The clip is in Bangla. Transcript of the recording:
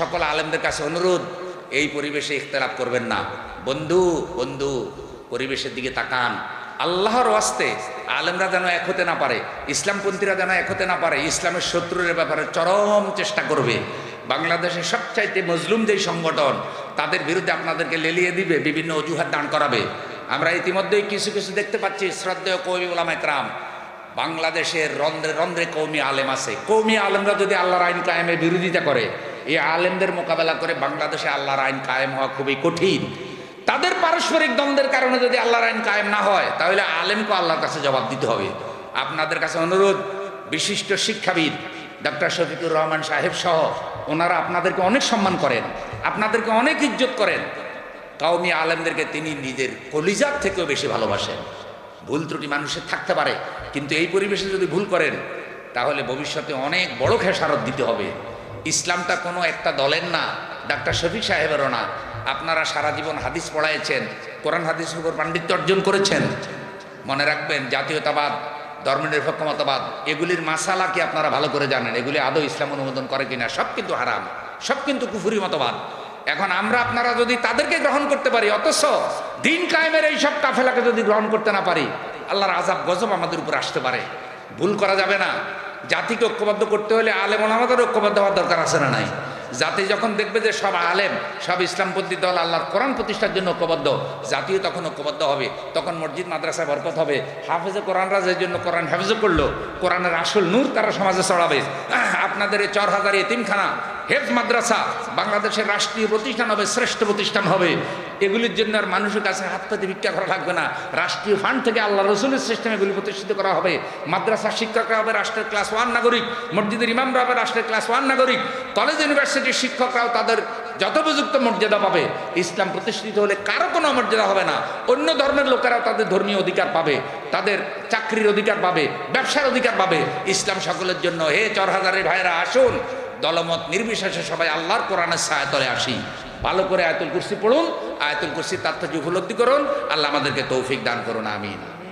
সকল আলেমদের কাছে অনুরোধ, এই পরিবেশে ইখতলাফ করবেন না। বন্ধু বন্ধু, পরিবেশের দিকে তাকান। আল্লাহর ওয়াস্তে আলেমরা যেন এক হতে না পারে, ইসলামপন্থীরা যেন এক হতে না পারে, ইসলামের শত্রুর ব্যাপারে চরম চেষ্টা করবে। বাংলাদেশের সবচাইতে মজলুম যেই সংগঠন, তাদের বিরুদ্ধে আপনাদেরকে লেলিয়ে দিবে, বিভিন্ন অজুহাত দান করাবে। আমরা ইতিমধ্যেই কিছু কিছু দেখতে পাচ্ছি, শ্রদ্ধেয় কবি ওলাম একরাম। বাংলাদেশের রন্ধ্রে রন্ধ্রে কৌমি আলেম আছে। কৌমি আলেমরা যদি আল্লাহর আইন কায়েমের বিরোধিতা করে এই আলেমদের মোকাবেলা করে বাংলাদেশে আল্লাহর আইন কায়েম হওয়া খুবই কঠিন। তাদের পারস্পরিক দ্বন্দ্বের কারণে যদি আল্লাহর আইন কায়েম না হয়, তাহলে আলেমকে আল্লাহর কাছে জবাব দিতে হবে। আপনাদের কাছে অনুরোধ, বিশিষ্ট শিক্ষাবিদ ডক্টর শফিকুর রহমান সাহেব সহ ওনারা আপনাদেরকে অনেক সম্মান করেন, আপনাদেরকে অনেক ইজ্জত করেন। কাউমি আলেমদেরকে তিনি নিজের কলিজার থেকেও বেশি ভালোবাসেন। ভুল ত্রুটি মানুষের থাকতে পারে, কিন্তু এই পরিবেশে যদি ভুল করেন, তাহলে ভবিষ্যতে অনেক বড় খেসারত দিতে হবে। ইসলামটা কোনো একটা দলের না, ডাক্তার শফিক সাহেবেরও না। আপনারা সারা জীবন হাদিস পড়াইছেন, কোরআন, হাদিসের উপর পাণ্ডিত্য অর্জন করেছেন। মনে রাখবেন, জাতীয়তাবাদ, ধর্মনিরপেক্ষ মতবাদ, এগুলির মাসালা কি আপনারা ভালো করে জানেন? এগুলি আদৌ ইসলাম অনুমোদন করে কিনা? সব কিন্তু হারাম, সব কিন্তু কুফুরি মতবাদ। এখন আমরা, আপনারা যদি তাদেরকে গ্রহণ করতে পারি, অথচ দিন কায়েমের এই সব কাফেলাকে যদি গ্রহণ করতে না পারি, আল্লাহর আজাব গজব আমাদের উপর আসতে পারে। ভুল করা যাবে না। জাতিকে ঐক্যবদ্ধ করতে হলে আলেম আমাদের ঐক্যবদ্ধ হওয়ার দরকার আছে না নাই? জাতি যখন দেখবে যে সব আলেম, সব ইসলামপন্থী দল আল্লাহর কোরআন প্রতিষ্ঠার জন্য ঐক্যবদ্ধ, জাতিও তখন ঐক্যবদ্ধ হবে। তখন মসজিদ, মাদ্রাসায় বরকত হবে। হাফেজে কোরআনরা যে জন্য কোরআন হেফজ করল, কোরআনের আসল নূর তারা সমাজে ছড়াবে। আপনাদের এই চর হাজার এতিমখানা হেফ মাদ্রাসা, বাংলাদেশের রাষ্ট্রীয় প্রতিষ্ঠান হবে, শ্রেষ্ঠ প্রতিষ্ঠান হবে। এগুলির জন্য আর মানুষের কাছে হাত পেতে ভিক্ষা করা লাগবে না। রাষ্ট্রীয় ফান্ড থেকে আল্লাহ রসুলের সিস্টেমে এগুলি প্রতিষ্ঠিত করা হবে। মাদ্রাসার শিক্ষকরা হবে রাষ্ট্রের ক্লাস ওয়ান নাগরিক, মসজিদের ইমামরা হবে রাষ্ট্রের ক্লাস ওয়ান নাগরিক কলেজ ইউনিভার্সিটির শিক্ষকরাও তাদের যথোপযুক্ত মর্যাদা পাবে। ইসলাম প্রতিষ্ঠিত হলে কারও কোনো মর্যাদা হবে না। অন্য ধর্মের লোকেরাও তাদের ধর্মীয় অধিকার পাবে, তাদের চাকরির অধিকার পাবে, ব্যবসার অধিকার পাবে। ইসলাম সকলের জন্য, হে চর চরহাজারের ভাইরা আসুন। দলমত নির্বিশেষে সবাই আল্লাহর কোরআনের সায়াতলে আসি। ভালো করে আয়তুল কুরসি পড়ুন, আয়তুল কুরসি তার থেকে উপলব্ধি করুন। আল্লাহ আমাদেরকে তৌফিক দান করুন, আমিন।